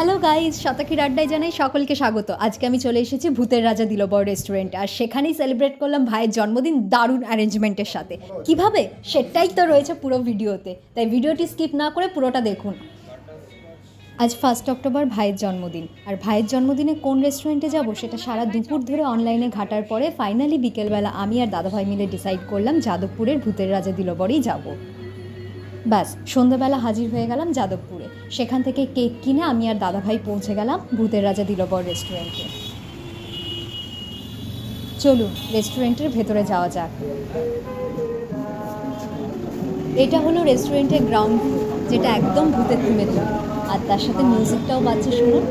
Hello guys শতকির আড্ডায় জানাই সকলকে স্বাগত। আজকে আমি চলে এসেছি ভূতের রাজা দিলবর রেস্টুরেন্টে আর সেখানেই সেলিব্রেট করলাম ভাইয়ের জন্মদিন দারুণ অ্যারেঞ্জমেন্টের সাথে। কীভাবে? সেটাই তো রয়েছে পুরো ভিডিওতে। তাই ভিডিওটি স্কিপ না করে পুরোটা দেখুন। আজ ফার্স্ট অক্টোবর ভাইয়ের জন্মদিন। আর ভাইয়ের জন্মদিনে কোন রেস্টুরেন্টে যাব সেটা সারা দুপুর ধরে অনলাইনে ঘাটার পরে ফাইনালি বিকেলবেলা আমি আর দাদাভাই মিলে ডিসাইড করলাম যাদবপুরের ভূতের রাজা দিলবরেই যাব। ব্যাস, সন্ধ্যাবেলা হাজির হয়ে গেলাম যাদবপুরে। সেখান থেকে কেক কিনে আমি আর দাদাভাই পৌঁছে গেলাম ভূতের রাজা দিলবর রেস্টুরেন্টে। চলুন, রেস্টুরেন্টের ভেতরে যাওয়া যাক। এটা হলো রেস্টুরেন্টের গ্রাউন্ড যেটা একদম ভূতের থিমে আর তার সাথে মিউজিকটাও বাজছে শুনুন।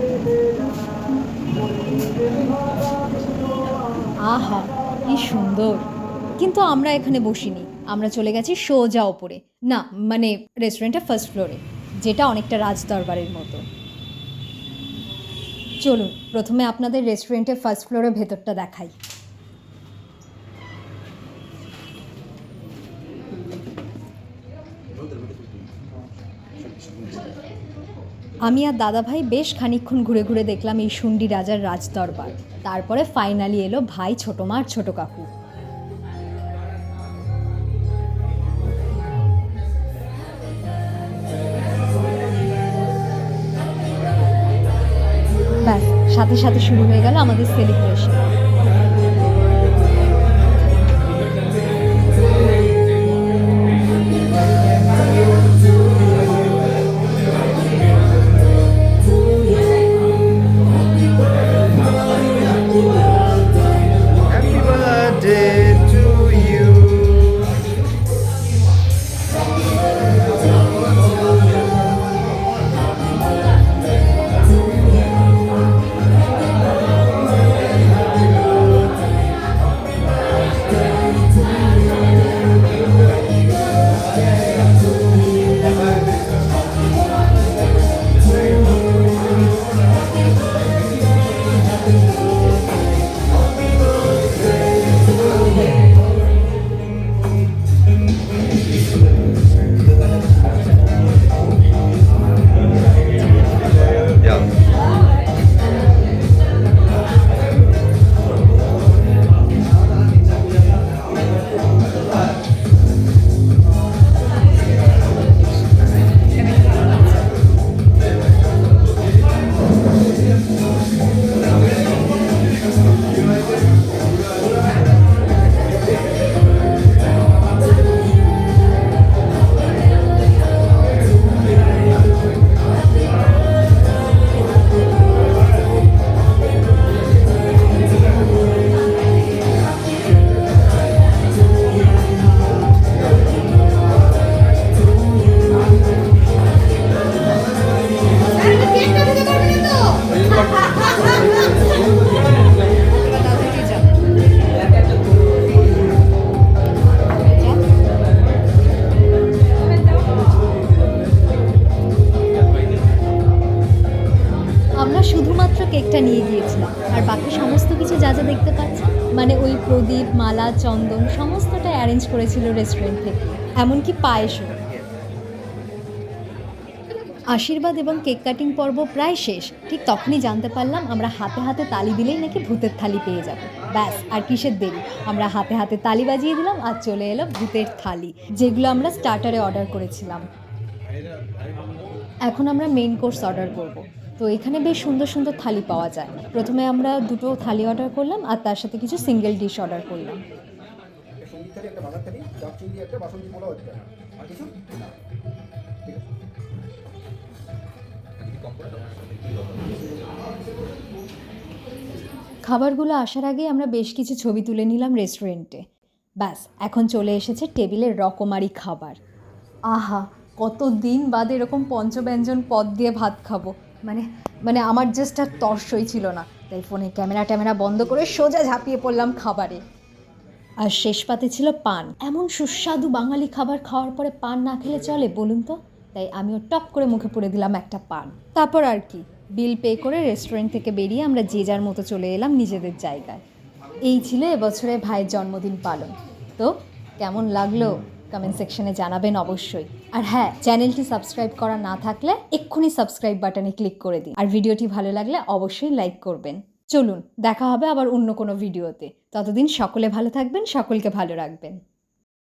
আহা, কি সুন্দর। কিন্তু আমরা এখানে বসিনি। আমরা চলে গেছি সোজা ওপরে। না মানে রেস্টুরেন্টের ফার্স্ট ফ্লোরে যেটা অনেকটা রাজ দরবারের মতো। চলুন, প্রথমে আপনাদের রেস্টুরেন্টের ফার্স্ট ফ্লোরের ভেতরটা দেখাই। আমি আর দাদাভাই বেশ খানিকক্ষণ ঘুরে ঘুরে দেখলাম এই শুন্ডি রাজার রাজ দরবার তারপরে ফাইনালি এলো ভাই, ছোটো মা আর ছোটো কাকু। সাথে সাথে শুরু হয়ে গেল আমাদের সেলিব্রেশন শুধুমাত্র কেকটা নিয়ে গিয়েছিলাম। আর বাকি সমস্ত কিছু যা যা দেখতে পাচ্ছেন মানে ওই প্রদীপ, মালা, চন্দন, সমস্তটা অ্যারেঞ্জ করেছিল রেস্টুরেন্ট থেকে। এমনকি পায়েসও। আশীর্বাদ এবং কেক কাটিং পর্ব প্রায় শেষ। ঠিক তখনই জানতে পারলাম, আমরা হাতে হাতে তালি দিলেই নাকি ভূতের থালি পেয়ে যাব। ব্যাস, আর কিসের দেরি? আমরা হাতে হাতে তালি বাজিয়ে দিলাম আর চলে এলো ভূতের থালি, যেগুলো আমরা স্টার্টারে অর্ডার করেছিলাম। এখন আমরা মেন কোর্স অর্ডার করব। তো এখানে বেশ সুন্দর সুন্দর থালি পাওয়া যায়। প্রথমে আমরা দুটো থালি অর্ডার করলাম আর তার সাথে কিছু সিঙ্গেল ডিশ অর্ডার করলাম। খাবারগুলো আসার আগে আমরা বেশ কিছু ছবি তুলে নিলাম রেস্টুরেন্টে ব্যাস, এখন চলে এসেছে টেবিলের রকমারি খাবার। আহা কত দিন বাদে এরকম পঞ্চব্যঞ্জন পদ দিয়ে ভাত খাব। মানে মানে আমার জাস্ট আর তর্সই ছিল না। তাই ফোনে ক্যামেরা ট্যামেরা বন্ধ করে সোজা ঝাঁপিয়ে পড়লাম খাবারে। আর শেষ পাতে ছিল পান। এমন সুস্বাদু বাঙালি খাবার খাওয়ার পরে পান না খেলে চলে বলুন তো? তাই আমিও টপ করে মুখে পুরে দিলাম একটা পান। তারপর আর কি? বিল পে করে রেস্টুরেন্ট থেকে বেরিয়ে আমরা যে যার মতো চলে এলাম নিজেদের জায়গায়। এই ছিল এবছরে ভাইয়ের জন্মদিন পালন। তো, কেমন লাগল? কমেন্ট সেকশনে জানাবেন অবশ্যই। আর হ্যাঁ চ্যানেলটি সাবস্ক্রাইব করা না থাকলে এক্ষুনি সাবস্ক্রাইব বাটনে ক্লিক করে দিন। আর ভিডিওটি ভালো লাগলে অবশ্যই লাইক করবেন। চলুন, দেখা হবে আবার অন্য কোনো ভিডিওতে ততদিন সকলে ভালো থাকবেন, সকলকে ভালো রাখবেন।